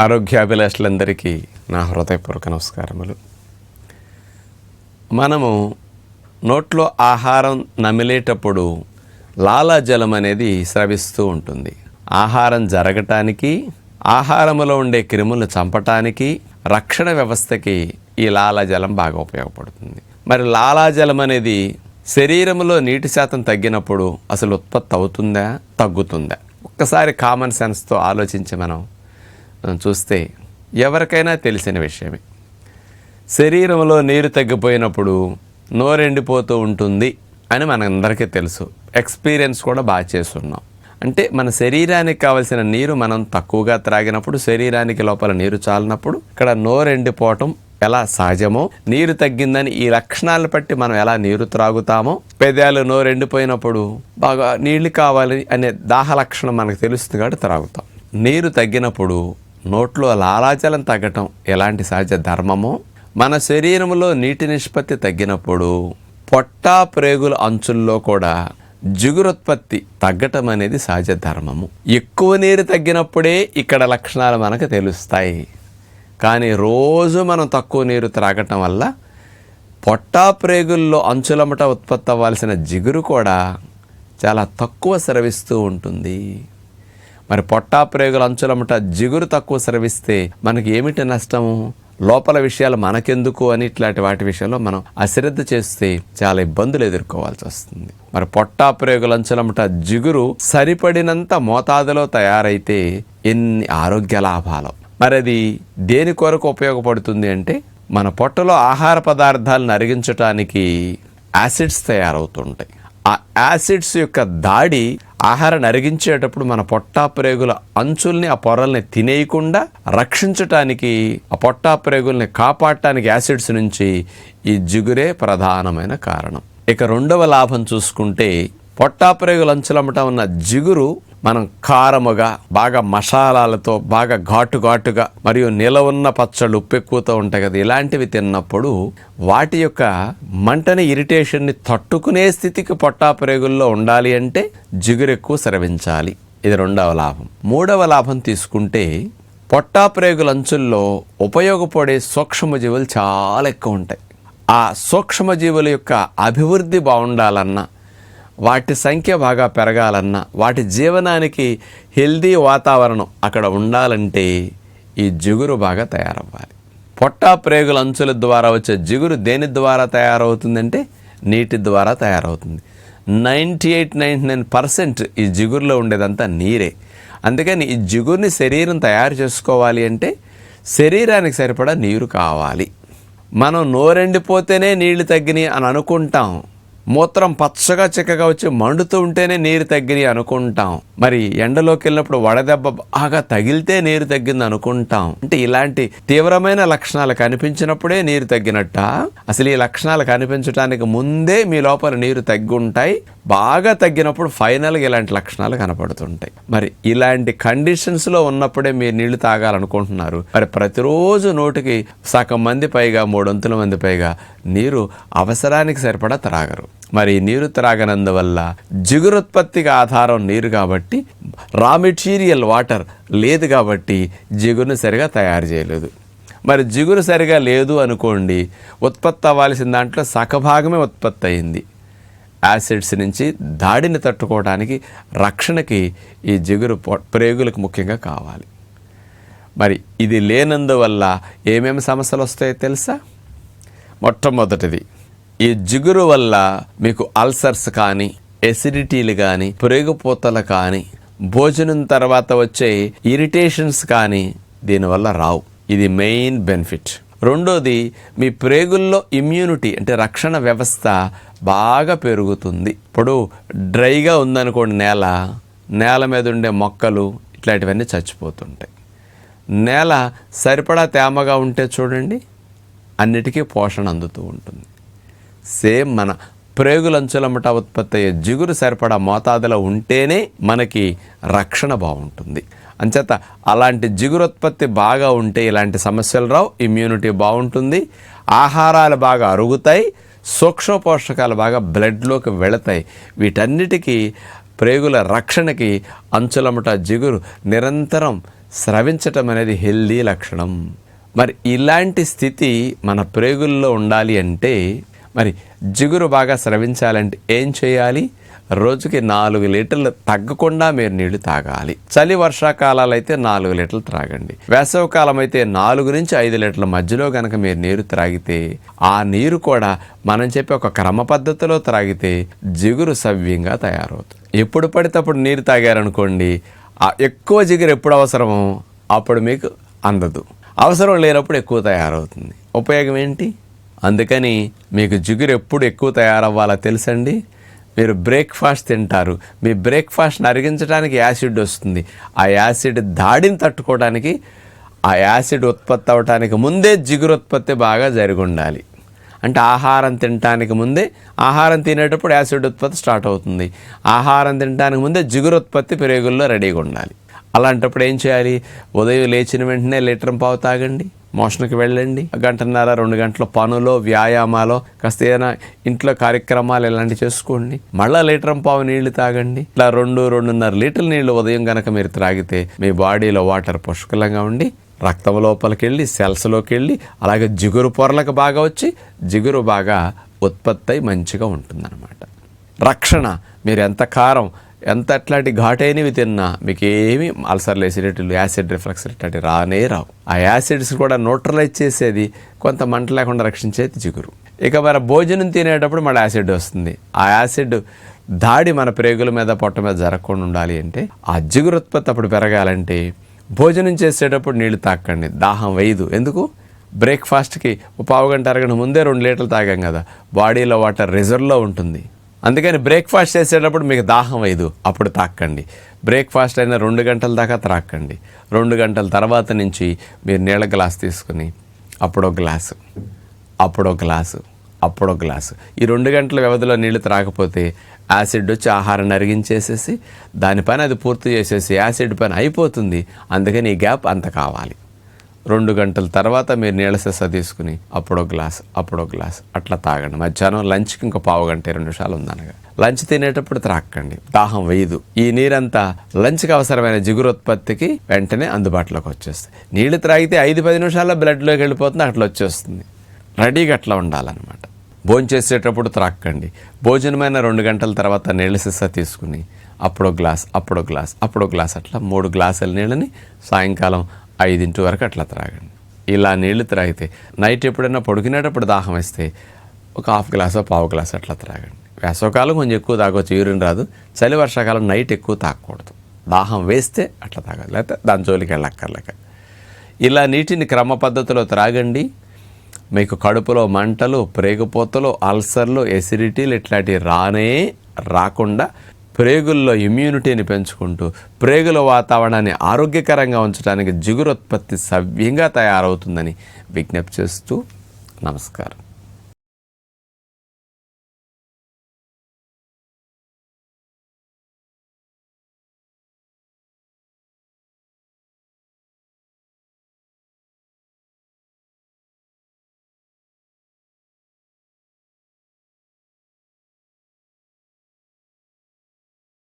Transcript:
ఆరోగ్యాభిలాషులందరికీ నా హృదయపూర్వక నమస్కారములు. మనము నోట్లో ఆహారం నమిలేటప్పుడు లాలాజలం అనేది స్రవిస్తూ ఉంటుంది. ఆహారం జరగటానికి ఆహారములో ఉండే క్రిములను చంపటానికి రక్షణ వ్యవస్థకి ఈ లాలాజలం బాగా ఉపయోగపడుతుంది. మరి లాలాజలం అనేది శరీరంలో నీటి శాతం తగ్గినప్పుడు అసలు ఉత్పత్తి అవుతుందా తగ్గుతుందా? ఒక్కసారి కామన్ సెన్స్తో ఆలోచించి మనం మనం చూస్తే ఎవరికైనా తెలిసిన విషయమే. శరీరంలో నీరు తగ్గిపోయినప్పుడు నోరెండిపోతూ ఉంటుంది అని మనందరికీ తెలుసు. ఎక్స్పీరియన్స్ కూడా బాగా చేస్తున్నాం. అంటే మన శరీరానికి కావలసిన నీరు మనం తక్కువగా త్రాగినప్పుడు శరీరానికి లోపల నీరు చాలినప్పుడు ఇక్కడ నోరెండిపోవటం ఎలా సహజమో నీరు తగ్గిందని ఈ లక్షణాలను బట్టి మనం ఎలా నీరు త్రాగుతామో పెదాలు నోరెండిపోయినప్పుడు బాగా నీళ్ళు కావాలి అనే దాహ లక్షణం మనకు తెలుస్తుంది కాబట్టి త్రాగుతాం. నీరు తగ్గినప్పుడు నోట్లో లాలాజలం తగ్గటం ఎలాంటి సహజ ధర్మమో? మన శరీరంలో నీటి నిష్పత్తి తగ్గినప్పుడు పొట్టా ప్రేగుల అంచుల్లో కూడా జిగురుత్పత్తి తగ్గటం అనేది సహజ ధర్మము. ఎక్కువ నీరు తగ్గినప్పుడే ఇక్కడ లక్షణాలు మనకు తెలుస్తాయి. కానీ రోజు మనం తక్కువ నీరు త్రాగటం వల్ల పొట్టా ప్రేగుల్లో అంచులమట ఉత్పత్తి అవ్వాల్సిన జిగురు కూడా చాలా తక్కువ స్రవిస్తూ ఉంటుంది. మరి పొట్టా ప్రేగుల అంచులమట జిగురు తక్కువ స్రవిస్తే మనకి ఏమిటి నష్టము? లోపల విషయాలు మనకెందుకు అని ఇట్లాంటి వాటి విషయంలో మనం అశ్రద్ధ చేస్తే చాలా ఇబ్బందులు ఎదుర్కోవాల్సి వస్తుంది. మరి పొట్టా ప్రేగుల అంచులమట జిగురు సరిపడినంత మోతాదులో తయారైతే ఎన్ని ఆరోగ్య లాభాలు. మరి అది దేని కొరకు ఉపయోగపడుతుంది అంటే మన పొట్టలో ఆహార పదార్థాలను అరిగించటానికి యాసిడ్స్ తయారవుతుంటాయి. ఆ యాసిడ్స్ యొక్క దాడి ఆహారాన్ని అరిగించేటప్పుడు మన పొట్టా ప్రేగుల అంచుల్ని ఆ పొరల్ని తినేయకుండా రక్షించటానికి ఆ పొట్టాప్రేగుల్ని కాపాడటానికి యాసిడ్స్ నుంచి ఈ జిగురే ప్రధానమైన కారణం. ఇక రెండవ లాభం చూసుకుంటే పొట్టా ప్రేగుల అంచులమ్మట ఉన్న జిగురు మనం కారముగా బాగా మసాలాలతో బాగా ఘాటు ఘాటుగా మరియు నిల ఉన్న పచ్చళ్ళు ఉప్పు ఎక్కువతో ఉంటాయి కదా ఇలాంటివి తిన్నప్పుడు వాటి యొక్క మంటని ఇరిటేషన్ని తట్టుకునే స్థితికి పొట్టా ప్రేగుల్లో ఉండాలి అంటే జిగురు ఎక్కువ స్రవించాలి. ఇది రెండవ లాభం. మూడవ లాభం తీసుకుంటే పొట్టా ప్రేగుల అంచుల్లో ఉపయోగపడే సూక్ష్మజీవులు చాలా ఎక్కువ ఉంటాయి. ఆ సూక్ష్మజీవుల యొక్క అభివృద్ధి బాగుండాలన్నా వాటి సంఖ్య బాగా పెరగాలన్నా వాటి జీవనానికి హెల్దీ వాతావరణం అక్కడ ఉండాలంటే ఈ జిగురు బాగా తయారవ్వాలి. పొట్టా ప్రేగుల అంచుల ద్వారా వచ్చే జిగురు దేని ద్వారా తయారవుతుందంటే నీటి ద్వారా తయారవుతుంది. Ninety eight ninety nine percent ఈ జిగురులో ఉండేదంతా నీరే. అందుకని ఈ జిగురుని శరీరం తయారు చేసుకోవాలి అంటే శరీరానికి సరిపడా నీరు కావాలి. మనం నోరెండిపోతేనే నీళ్ళు తగ్గినాయి అని అనుకుంటాం. మూత్రం పచ్చగా చిక్కగా వచ్చి మండుతూ ఉంటేనే నీరు తగ్గినాయి అనుకుంటాం. మరి ఎండలోకి వెళ్ళినప్పుడు వడదెబ్బ బాగా తగిలితే నీరు తగ్గింది అనుకుంటాం. అంటే ఇలాంటి తీవ్రమైన లక్షణాలు కనిపించినప్పుడే నీరు తగ్గినట్ట? అసలు ఈ లక్షణాలు కనిపించడానికి ముందే మీ లోపల నీరు తగ్గి ఉంటాయి బాగా తగ్గినప్పుడు ఫైనల్గా ఇలాంటి లక్షణాలు కనపడుతుంటాయి. మరి ఇలాంటి కండిషన్స్లో ఉన్నప్పుడే మీరు నీళ్ళు తాగాలనుకుంటున్నారు. మరి ప్రతిరోజు నోటికి సగం మంది పైగా మూడొంతుల మంది పైగా నీరు అవసరానికి సరిపడా త్రాగరు. మరి నీరు త్రాగనందువల్ల జిగురుత్పత్తికి ఆధారం నీరు కాబట్టి రా మెటీరియల్ వాటర్ లేదు కాబట్టి జిగురును సరిగా తయారు చేయలేదు. మరి జిగురు సరిగా లేదు అనుకోండి ఉత్పత్తి అవ్వాల్సిన దాంట్లో సగభాగమే ఉత్పత్తి అయింది. యాసిడ్స్ నుంచి దాడిని తట్టుకోవడానికి రక్షణకి ఈ జిగురు ప్రేగులకు ముఖ్యంగా కావాలి. మరి ఇది లేనందువల్ల ఏమేమి సమస్యలు వస్తాయో తెలుసా? మొట్టమొదటిది. ఈ జిగురు వల్ల మీకు అల్సర్స్ కానీ ఎసిడిటీలు కానీ ప్రేగుపోతలు కానీ భోజనం తర్వాత వచ్చే ఇరిటేషన్స్ కానీ దీనివల్ల రావు. ఇది మెయిన్ బెనిఫిట్. రెండోది మీ ప్రేగుల్లో ఇమ్యూనిటీ అంటే రక్షణ వ్యవస్థ బాగా పెరుగుతుంది. ఇప్పుడు డ్రైగా ఉందనుకోండి నేల నేల మీద ఉండే మొక్కలు ఇట్లాంటివన్నీ చచ్చిపోతుంటాయి. నేల సరిపడా తేమగా ఉంటే చూడండి అన్నిటికీ పోషణ అందుతూ ఉంటుంది. సేమ్ మన ప్రేగులంచులమట ఉత్పత్తి అయ్యే జిగురు సరిపడా మోతాదులో ఉంటేనే మనకి రక్షణ బాగుంటుంది. అంచేత అలాంటి జిగురుత్పత్తి బాగా ఉంటే ఇలాంటి సమస్యలు రావు ఇమ్యూనిటీ బాగుంటుంది ఆహారాలు బాగా అరుగుతాయి సూక్ష్మ పోషకాలు బాగా బ్లడ్లోకి వెళతాయి. వీటన్నిటికీ ప్రేగుల రక్షణకి అంచులమట జిగురు నిరంతరం స్రవించటం అనేది హెల్దీ లక్షణం. మరి ఇలాంటి స్థితి మన ప్రేగుల్లో ఉండాలి అంటే మరి జిగురు బాగా స్రవించాలంటే ఏం చేయాలి? రోజుకి నాలుగు లీటర్లు తగ్గకుండా మీరు నీళ్ళు తాగాలి. చలి వర్షాకాలాలు అయితే నాలుగు లీటర్లు త్రాగండి. వేసవకాలం అయితే నాలుగు నుంచి ఐదు లీటర్ల మధ్యలో కనుక మీరు నీరు త్రాగితే ఆ నీరు కూడా మనం చెప్పే ఒక క్రమ పద్ధతిలో త్రాగితే జిగురు సవ్యంగా తయారవుతుంది. ఎప్పుడు పడితే అప్పుడు నీరు తాగారనుకోండి ఎక్కువ జిగురు ఎప్పుడు అవసరమో అప్పుడు మీకు అందదు. అవసరం లేనప్పుడు ఎక్కువ తయారవుతుంది. ఉపయోగం ఏంటి? అందుకని మీకు జిగురు ఎప్పుడు ఎక్కువ తయారవ్వాలో తెలుసండి? మీరు బ్రేక్ఫాస్ట్ తింటారు. మీ బ్రేక్ఫాస్ట్ని అరిగించడానికి యాసిడ్ వస్తుంది. ఆ యాసిడ్ దాడిని తట్టుకోవడానికి ఆ యాసిడ్ ఉత్పత్తి అవడానికి ముందే జిగురు ఉత్పత్తి బాగా జరిగి ఉండాలి. అంటే ఆహారం తినటానికి ముందే ఆహారం తినేటప్పుడు యాసిడ్ ఉత్పత్తి స్టార్ట్ అవుతుంది. ఆహారం తినడానికి ముందే జిగురు ఉత్పత్తి పెరుగుల్లో రెడీగా ఉండాలి. అలాంటప్పుడు ఏం చేయాలి? ఉదయం లేచిన వెంటనే లీటర్ పావు తాగండి. మోషన్కి వెళ్ళండి. గంటన్నర రెండు గంటల పనులో వ్యాయామాలో కాస్త ఏదైనా ఇంట్లో కార్యక్రమాలు ఇలాంటివి చేసుకోండి. మళ్ళీ లీటర్ పావు నీళ్ళు తాగండి. ఇలా రెండు రెండున్నర లీటర్ నీళ్ళు ఉదయం కనుక మీరు త్రాగితే మీ బాడీలో వాటర్ పుష్కలంగా ఉండి రక్తం లోపలికి వెళ్ళి సెల్స్లోకి వెళ్ళి అలాగే జిగురు పొరలకు బాగా వచ్చి జిగురు బాగా ఉత్పత్తి అయి మంచిగా ఉంటుందన్నమాట. రక్షణ మీరు ఎంత కారం ఎంత అట్లాంటి ఘాటైనవి తిన్నా మీకు ఏమి అల్సర్లు ఎసిడిటీలు యాసిడ్ రిఫ్లక్స్ ఇట్లాంటి రానే రావు. ఆ యాసిడ్స్ కూడా న్యూట్రలైజ్ చేసేది కొంత మంట లేకుండా రక్షించేది జిగురు. ఇక మరి భోజనం తినేటప్పుడు మన యాసిడ్ వస్తుంది. ఆ యాసిడ్ దాడి మన ప్రేగుల మీద పొట్ట మీద జరగకుండా ఉండాలి అంటే ఆ జిగురు ఉత్పత్తి అప్పుడు పెరగాలంటే భోజనం చేసేటప్పుడు నీళ్ళు తాకండి. దాహం వేయదు. ఎందుకు? బ్రేక్ఫాస్ట్కి పావు గంట అరగంట ముందే రెండు లీటర్లు తాగాం కదా. బాడీలో వాటర్ రిజర్వ్లో ఉంటుంది. అందుకని బ్రేక్ఫాస్ట్ చేసేటప్పుడు మీకు దాహం వేయదు. అప్పుడు తాకండి బ్రేక్ఫాస్ట్ అయిన రెండు గంటల దాకా త్రాక్కండి. రెండు గంటల తర్వాత నుంచి మీరు నీళ్ళ గ్లాస్ తీసుకుని అప్పుడో గ్లాసు అప్పుడో గ్లాసు అప్పుడో గ్లాసు. ఈ రెండు గంటల వ్యవధిలో నీళ్ళు త్రాకపోతే యాసిడ్ వచ్చి ఆహారాన్ని అరిగించేసేసి దానిపైన అది పూర్తి చేసేసి యాసిడ్ పైన అయిపోతుంది. అందుకని ఈ గ్యాప్ అంత కావాలి. రెండు గంటల తర్వాత మీరు నీళ్ళ సెస తీసుకుని అప్పుడో గ్లాస్ అప్పుడో గ్లాస్ అట్లా తాగండి. మధ్యాహ్నం లంచ్కి ఇంకో పావు గంట రెండు నిమిషాలు ఉందనగా. లంచ్ తినేటప్పుడు త్రాక్కండి. దాహం వేయదు. ఈ నీరంతా లంచ్కి అవసరమైన జిగురు ఉత్పత్తికి వెంటనే అందుబాటులోకి వచ్చేస్తుంది. నీళ్ళు త్రాగితే ఐదు పది నిమిషాల్లో బ్లడ్లోకి వెళ్ళిపోతుంది అట్లా వచ్చేస్తుంది. రెడీగా అట్లా ఉండాలన్నమాట. భోజనం చేసేటప్పుడు త్రాక్కండి. భోజనమైన రెండు గంటల తర్వాత నీళ్ళ సిస్స తీసుకుని అప్పుడో గ్లాస్ అప్పుడో గ్లాస్ అప్పుడో గ్లాస్ అట్లా మూడు గ్లాసుల నీళ్ళని సాయంకాలం ఐదింటి వరకు అట్లా త్రాగండి. ఇలా నీళ్ళు త్రాగితే నైట్ ఎప్పుడైనా పడుకునేటప్పుడు దాహం వేస్తే ఒక హాఫ్ గ్లాస్ పావు గ్లాస్ అట్లా త్రాగండి. వేసవకాలం కొంచెం ఎక్కువ తాగొచ్చు యూరిన్ రాదు. చలి వర్షాకాలం నైట్ ఎక్కువ తాగకూడదు. దాహం వేస్తే అట్లా తాగాలి. లేకపోతే దాని జోలికి వెళ్ళక్కర్లేక. ఇలా నీటిని క్రమ పద్ధతిలో త్రాగండి. మీకు కడుపులో మంటలు ప్రేగుపోతలు అల్సర్లు ఎసిడిటీలు ఇట్లాంటివి రానే రాకుండా ప్రేగుల్లో ఇమ్యూనిటీని పెంచుకుంటూ ప్రేగుల వాతావరణాన్ని ఆరోగ్యకరంగా ఉంచడానికి జిగురుత్పత్తి సవ్యంగా తయారవుతుందని విజ్ఞప్తి చేస్తూ నమస్కారం.